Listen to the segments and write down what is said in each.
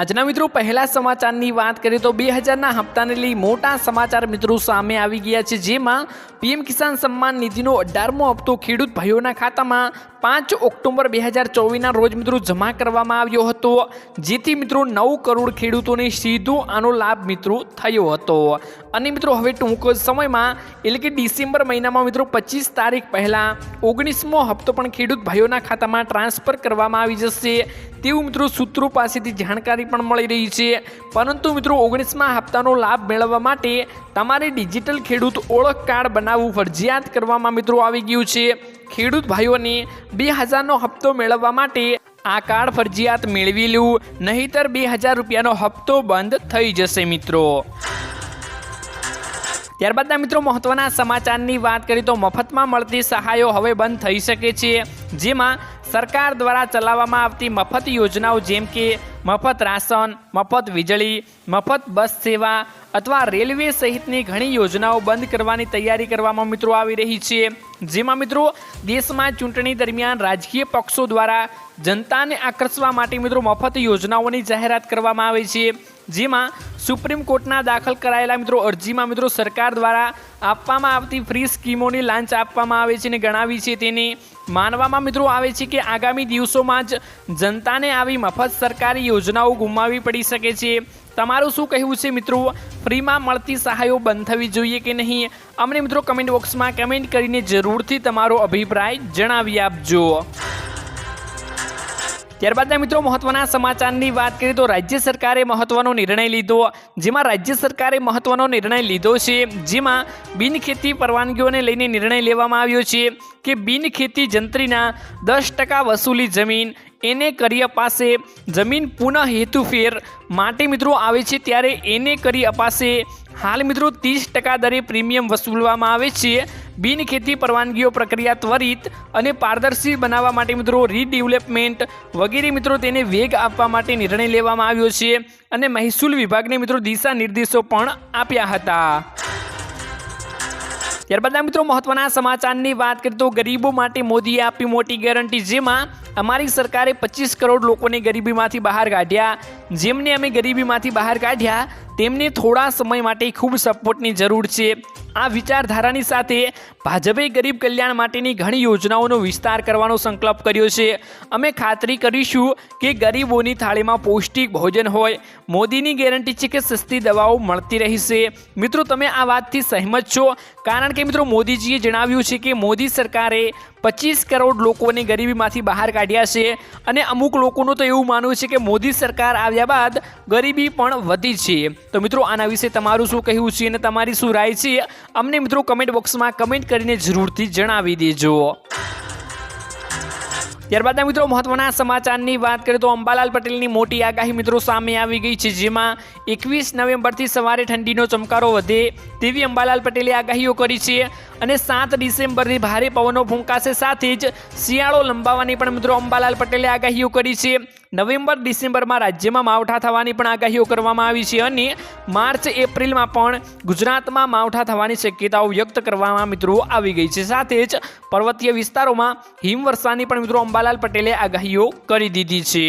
આજના મિત્રો, પહેલા સમાચારની વાત કરીએ તો બે હજારના હપ્તાને લઈ મોટા સમાચાર મિત્રો સામે આવી ગયા છે, જેમાં પીએમ કિસાન સન્માન નિધિનો અઢારમો હપ્તો ખેડૂત ભાઈઓના ખાતામાં પાંચ ઓક્ટોબર બે હજાર ચોવીસના રોજ મિત્રો જમા કરવામાં આવ્યો હતો, જેથી મિત્રો નવ કરોડ ખેડૂતોને સીધો આનો લાભ મિત્રો થયો હતો. અને મિત્રો, હવે ટૂંક સમયમાં, એટલે કે ડિસેમ્બર મહિનામાં મિત્રો, પચીસ તારીખ પહેલાં ઓગણીસમો હપ્તો પણ ખેડૂત ભાઈઓના ખાતામાં ટ્રાન્સફર કરવામાં આવી જશે. તેવું મિત્રો સૂત્રો પાસેથી જાણકારી પણ મળી રહી છે. પરંતુ મિત્રો, ઓગણીસમા હપ્તાનો લાભ મેળવવા માટે તમારે ડિજિટલ ખેડૂત ઓળખ કાર્ડ બનાવવું ફરજિયાત કરવામાં મિત્રો આવી ગયું છે. ખેડૂત ભાઈઓને બે હજારનો હપ્તો મેળવવા માટે આ કાર્ડ ફરજિયાત મેળવી લેવું, નહીતર બે હજાર રૂપિયાનો હપ્તો બંધ થઈ જશે મિત્રો. ત્યારબાદના મિત્રો મહત્વના સમાચારની વાત કરીએ તો મફતમાં મળતી સહાયો હવે બંધ થઈ શકે છે. જેમાં સરકાર દ્વારા ચલાવવામાં આવતી મફત યોજનાઓ જેમ કે મફત રાશન, મફત વીજળી, મફત બસ સેવા અથવા રેલવે સહિતની ઘણી યોજનાઓ બંધ કરવાની તૈયારી કરવામાં મિત્રો આવી રહી છે. જેમાં મિત્રો દેશમાં ચૂંટણી દરમિયાન રાજકીય પક્ષો દ્વારા જનતાને આકર્ષવા માટે મિત્રો મફત યોજનાઓની જાહેરાત કરવામાં આવે છે. જેમાં સુપ્રીમ કોર્ટના દાખલ કરાયેલા મિત્રો, અરજીમાં મિત્રો સરકાર દ્વારા આપવામાં આવતી ફ્રી સ્કીમોની લાંચ આપવામાં આવે છે અને ગણાવી છે તેને માનવામાં મિત્રો આવે છે કે આગામી દિવસોમાં જ જનતાને આવી મફત સરકારી યોજનાઓ ગુમાવવી પડી શકે છે. તમારું શું કહેવું છે મિત્રો? ફ્રીમાં મળતી સહાયો બંધ થવી જોઈએ કે નહીં? અમને મિત્રો કમેન્ટ બોક્સમાં કમેન્ટ કરીને જરૂરથી તમારો અભિપ્રાય જણાવી આપજો. ત્યારબાદના મિત્રો, મહત્વના સમાચારની વાત કરીએ તો રાજ્ય સરકારે મહત્વનો નિર્ણય લીધો. જેમાં રાજ્ય સરકારે મહત્વનો નિર્ણય લીધો છે, જેમાં બિનખેતી પરવાનગીઓને લઈને નિર્ણય લેવામાં આવ્યો છે કે બિનખેતી જંત્રીના દસ ટકા વસૂલી જમીન એને કરી અપાશે. જમીન પુનઃ હેતુફેર માટે મિત્રો આવે છે, ત્યારે એને કરી અપાશે. હાલ મિત્રો, ત્રીસ ટકા દરે પ્રીમિયમ વસૂલવામાં આવે છે. બિનખેતી પરવાનગીઓ પ્રક્રિયા ત્વરિત અને પારદર્શી બનાવવા માટે મિત્રો રીડેવલપમેન્ટ વગેરે મિત્રો તેને વેગ આપવા માટે નિર્ણય લેવામાં આવ્યો છે અને મહેસૂલ વિભાગને મિત્રો દિશા નિર્દેશો પણ આપ્યા હતા. ત્યારબાદ મિત્રો મહત્વના સમાચારની વાત કરીએ તો ગરીબો માટે મોદીએ આપી મોટી ગેરંટી, જેમાં અમારી સરકારે પચીસ કરોડ લોકોને ગરીબીમાંથી બહાર કાઢ્યા. જેમને અમે ગરીબીમાંથી બહાર કાઢ્યા, તેમને થોડા સમય માટે ખૂબ સપોર્ટની જરૂર છે. આ વિચારધારાની સાથે ભાજપે ગરીબ કલ્યાણ માટેની ઘણી યોજનાઓનો વિસ્તાર કરવાનો સંકલ્પ કર્યો છે. અમે ખાતરી કરીશું કે ગરીબોની થાળીમાં પૌષ્ટિક ભોજન હોય, મોદીની ગેરંટી છે કે સસ્તી દવાઓ મળતી રહેશે. મિત્રો, તમે આ વાતથી સહેમત છો. કારણ કે મિત્રો, મોદીજીએ જણાવ્યું છે કે મોદી સરકારે પચીસ કરોડ લોકોને ગરીબીમાંથી બહાર કાઢ્યા છે અને અમુક લોકોનું તો એવું માનવું છે કે મોદી સરકાર આવ્યા બાદ ગરીબી પણ વધી છે. તો મિત્રો, આના વિશે તમારું શું કહેવું છે અને તમારી શું રાય છે? અમને મિત્રો કમેન્ટ બોક્સમાં કમેન્ટ કરીને જરૂરથી જણાવી દેજો. ત્યારબાદ મિત્રો, મહત્વના સમાચારની વાત કરીએ તો અંબાલાલ પટેલની મોટી આગાહી મિત્રો સામે આવી ગઈ છે, જેમાં એકવીસ નવેમ્બરથી સવારે ઠંડીનો ચમકારો વધે તેવી અંબાલાલ પટેલે આગાહીઓ કરી છે. અને સાત ડિસેમ્બરથી ભારે પવનો ફૂંકાશે સાથે જ શિયાળો લંબાવવાની પણ મિત્રો અંબાલાલ પટેલે આગાહીઓ કરી છે. નવેમ્બર, ડિસેમ્બરમાં રાજ્યમાં માવઠા થવાની પણ આગાહીઓ કરવામાં આવી છે અને માર્ચ, એપ્રિલમાં પણ ગુજરાતમાં માવઠા થવાની શક્યતાઓ વ્યક્ત કરવામાં મિત્રો આવી ગઈ છે. સાથે જ પર્વતીય વિસ્તારોમાં હિમવર્ષાની પણ મિત્રો અંબાલાલ પટેલે આગાહીઓ કરી દીધી છે.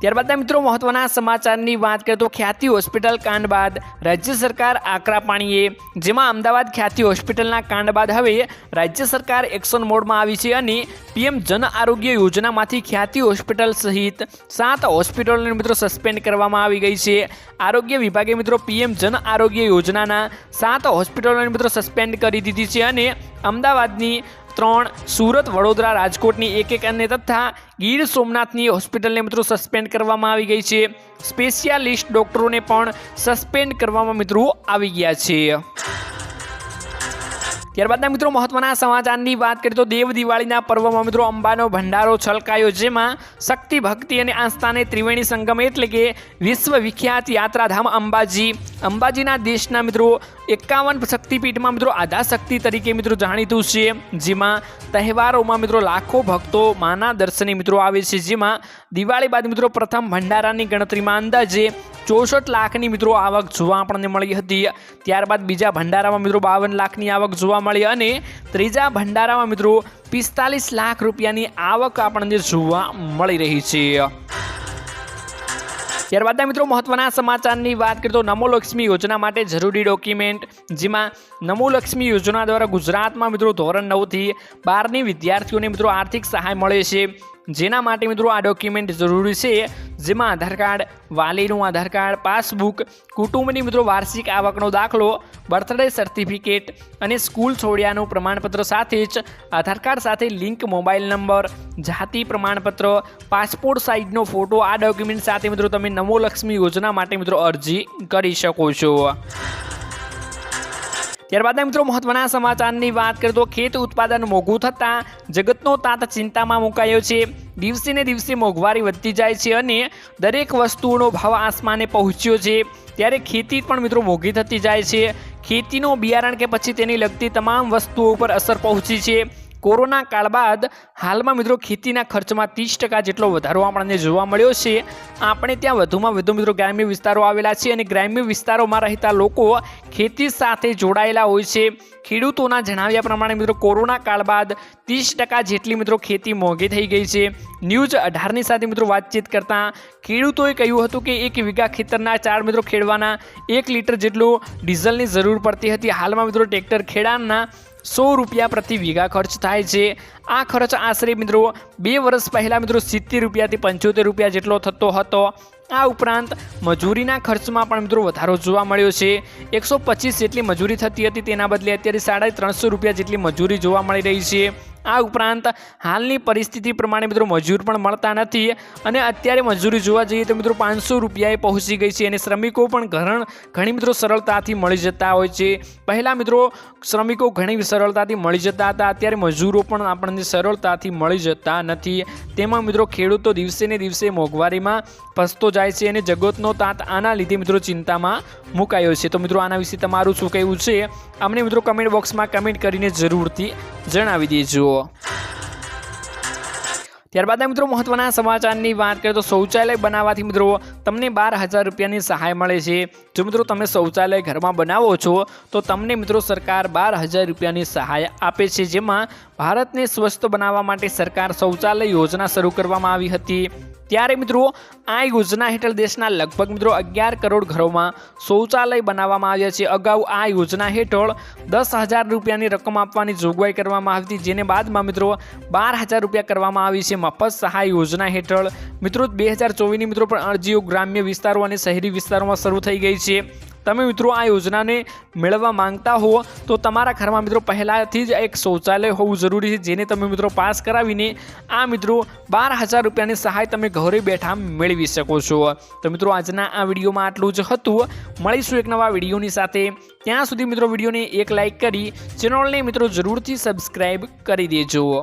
ત્યારબાદના મિત્રો મહત્વના સમાચારની વાત કરીએ તો ખ્યાતિ હોસ્પિટલ કાંડ બાદ રાજ્ય સરકાર આકરા પાણીએ, જેમાં અમદાવાદ ખ્યાતિ હોસ્પિટલના કાંડ બાદ હવે રાજ્ય સરકાર એક્શન મોડમાં આવી છે અને પીએમ જન આરોગ્ય યોજનામાંથી ખ્યાતિ હોસ્પિટલ સહિત સાત હોસ્પિટલોને મિત્રો સસ્પેન્ડ કરવામાં આવી ગઈ છે. આરોગ્ય વિભાગે મિત્રો પીએમ જન આરોગ્ય યોજનાના સાત હોસ્પિટલોને મિત્રો સસ્પેન્ડ કરી દીધી છે અને અમદાવાદની ત્રણ, સુરત વડોદરા રાજકોટની એક એક અને તથા ગીર સોમનાથની હોસ્પિટલને મિત્રો સસ્પેન્ડ કરવામાં આવી ગઈ છે. સ્પેશિયાલિસ્ટ ડોક્ટરોને પણ સસ્પેન્ડ કરવામાં મિત્રો આવી ગયા છે. ત્યારબાદના મિત્રો મહત્વના સમાચારની વાત કરીએ તો દેવ દિવાળીના પર્વમાં મિત્રો અંબાનો ભંડારો છલકાયો, જેમાં શક્તિ, ભક્તિ અને આસ્થાને ત્રિવેણી સંગમ એટલે કે વિશ્વ વિખ્યાત યાત્રાધામ અંબાજી. અંબાજીના દેશના મિત્રો એકાવન શક્તિપીઠમાં મિત્રો આધા શક્તિ તરીકે મિત્રો જાણીતું છે, જેમાં તહેવારોમાં મિત્રો લાખો ભક્તો માના દર્શને મિત્રો આવે છે, જેમાં દિવાળી બાદ મિત્રો પ્રથમ ભંડારાની ગણતરીમાં અંદાજે ચોસઠ લાખની મિત્રો આવક જોવા આપણને મળી હતી. ત્યારબાદ બીજા ભંડારામાં મિત્રો બાવન લાખની આવક જોવા મળી અને ત્રીજા ભંડારામાં મિત્રો પિસ્તાલીસ લાખ રૂપિયાની આવક આપણને જોવા મળી રહી છે. ત્યારબાદ મિત્રો મહત્વના સમાચારની વાત કરીએ તો નમો લક્ષ્મી યોજના માટે જરૂરી ડોક્યુમેન્ટ, જેમાં નમો લક્ષ્મી યોજના દ્વારા ગુજરાતમાં મિત્રો ધોરણ નવથી બારની વિદ્યાર્થીઓને મિત્રો આર્થિક સહાય મળે છે. જેના માટે મિત્રો આ ડોક્યુમેન્ટ જરૂરી છે, જેમાં આધાર કાર્ડ, વાલીનું આધાર કાર્ડ પાસબુક કુટુંબની મિત્રો વાર્ષિક આવકનો દાખલો બર્થડે સર્ટિફિકેટ અને સ્કૂલ છોડ્યાનું પ્રમાણપત્ર સાથે જ આધાર કાર્ડ સાથે લિંક મોબાઈલ નંબર જાતિ પ્રમાણપત્ર પાસપોર્ટ સાઇઝનો ફોટો આ ડોક્યુમેન્ટ સાથે મિત્રો તમે નમો લક્ષ્મી યોજના માટે મિત્રો અરજી કરી શકો છો. ત્યારબાદ મિત્રો મહત્વના સમાચારની વાત કરીએ તો ખેત ઉત્પાદન મોંઘું થતાં જગતનો તાત ચિંતામાં મુકાયો છે. દિવસે ને દિવસે મોંઘવારી વધતી જાય છે અને દરેક વસ્તુઓનો ભાવ આસમાને પહોંચ્યો છે. ત્યારે ખેતી પણ મિત્રો મોંઘી થતી જાય છે. ખેતીનું બિયારણ કે પછી તેની લગતી તમામ વસ્તુઓ ઉપર અસર પહોંચી છે. કોરોના કાળ બાદ હાલમાં મિત્રો ખેતીના ખર્ચમાં ત્રીસ ટકા જેટલો વધારો આપણને જોવા મળ્યો છે. આપણે ત્યાં વધુમાં વધુ મિત્રો ગ્રામ્ય વિસ્તારો આવેલા છે અને ગ્રામ્ય વિસ્તારોમાં રહેતા લોકો ખેતી સાથે જોડાયેલા હોય છે. ખેડૂતોના જણાવ્યા પ્રમાણે મિત્રો કોરોના કાળ બાદ ત્રીસ ટકા જેટલી મિત્રો ખેતી મોંઘી થઈ ગઈ છે. ન્યૂઝ અઢારની સાથે મિત્રો વાતચીત કરતાં ખેડૂતોએ કહ્યું હતું કે એક વીઘા ખેતરના ચાર મિત્રો ખેડવાના એક લીટર જેટલું ડીઝલની જરૂર પડતી હતી. હાલમાં મિત્રો ટ્રેક્ટર ખેડાણના સો રૂપિયા પ્રતિ વીઘા ખર્ચ થાય છે. આ ખર્ચ આશરે મિત્રો બે વર્ષ પહેલાં મિત્રો સિત્તેર રૂપિયાથી પંચોતેર રૂપિયા જેટલો થતો હતો. આ ઉપરાંત મજૂરીના ખર્ચમાં પણ મિત્રો વધારો જોવા મળ્યો છે. એકસો પચીસ જેટલી મજૂરી થતી હતી, તેના બદલે અત્યારે સાડા ત્રણસો રૂપિયા જેટલી મજૂરી જોવા મળી રહી છે. આ ઉપરાંત હાલની પરિસ્થિતિ પ્રમાણે મિત્રો મજૂર પણ મળતા નથી અને અત્યારે મજૂરી જોવા જઈએ તો મિત્રો પાંચસો રૂપિયાએ પહોંચી ગઈ છે અને શ્રમિકો પણ ઘરણ ઘણી મિત્રો સરળતાથી મળી જતા હોય છે. પહેલાં મિત્રો શ્રમિકો ઘણી સરળતાથી મળી જતા હતા, અત્યારે મજૂરો પણ આપણને સરળતાથી મળી જતા નથી. તેમાં મિત્રો ખેડૂતો દિવસે ને દિવસે મોંઘવારીમાં પસતો જાય છે અને જગતનો તાંત આના લીધે મિત્રો ચિંતામાં મુકાયો છે. તો મિત્રો આના વિશે તમારું શું કહેવું છે? અમને મિત્રો કમેન્ટ બોક્સમાં કમેન્ટ કરીને જરૂરથી જણાવી દેજો. ત્યારબાદ મિત્રો મહત્વના સમાચારની વાત કરીએ તો શૌચાલય બનાવવાથી મિત્રો તમને બાર હજાર રૂપિયાની સહાય મળે છે. જો મિત્રો તમે શૌચાલય ઘરમાં બનાવો છો, તો તમને મિત્રો સરકાર બાર હજાર રૂપિયાની સહાય આપે છે. જેમાં ભારતને સ્વસ્થ બનાવવા માટે સરકાર શૌચાલય યોજના શરૂ કરવામાં આવી હતી. ત્યારે મિત્રો આ યોજના હેઠળ દેશના લગભગ મિત્રો અગિયાર કરોડ ઘરોમાં શૌચાલય બનાવવામાં આવ્યા છે. અગાઉ આ યોજના હેઠળ દસ હજાર રૂપિયાની રકમ આપવાની જોગવાઈ કરવામાં આવી હતી, જેને બાદમાં મિત્રો બાર હજાર રૂપિયા કરવામાં આવી છે. મફત સહાય યોજના હેઠળ મિત્રો બે હજાર ચોવીસની મિત્રો પણ અરજીઓ ગ્રામ્ય વિસ્તારો અને શહેરી વિસ્તારોમાં શરૂ થઈ ગઈ છે. તમે મિત્રો આ યોજનાને મેળવવા માંગતા હો, તો તમારા ઘરમાં મિત્રો પહેલાંથી જ એક શૌચાલય હોવું જરૂરી છે, જેને તમે મિત્રો પાસ કરાવીને આ મિત્રો બાર હજાર રૂપિયાની સહાય તમે ઘરે બેઠા મેળવી શકો છો. તો મિત્રો આજના આ વિડીયોમાં આટલું જ હતું. મળીશું એક નવા વિડીયોની સાથે. ત્યાં સુધી મિત્રો વિડીયોને એક લાઇક કરી, ચેનલને મિત્રો જરૂરથી સબસ્ક્રાઈબ કરી દેજો.